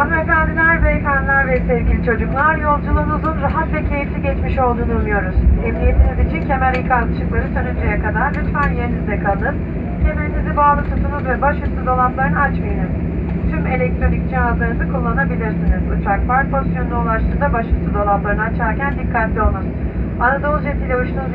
Hanımefendiler, beyefendiler ve sevgili çocuklar, yolculuğunuzun rahat ve keyifli geçmiş olduğunu umuyoruz. Emniyetiniz için kemer ikaz ışıkları sönünceye kadar lütfen yerinizde kalın. Kemerinizi bağlı tutunuz ve başüstü dolaplarını açmayınız. Tüm elektronik cihazlarınızı kullanabilirsiniz. Uçak park pozisyonuna ulaştığında başüstü dolaplarını açarken dikkatli olunuz. Anadolu Jet ile uçtuğunuz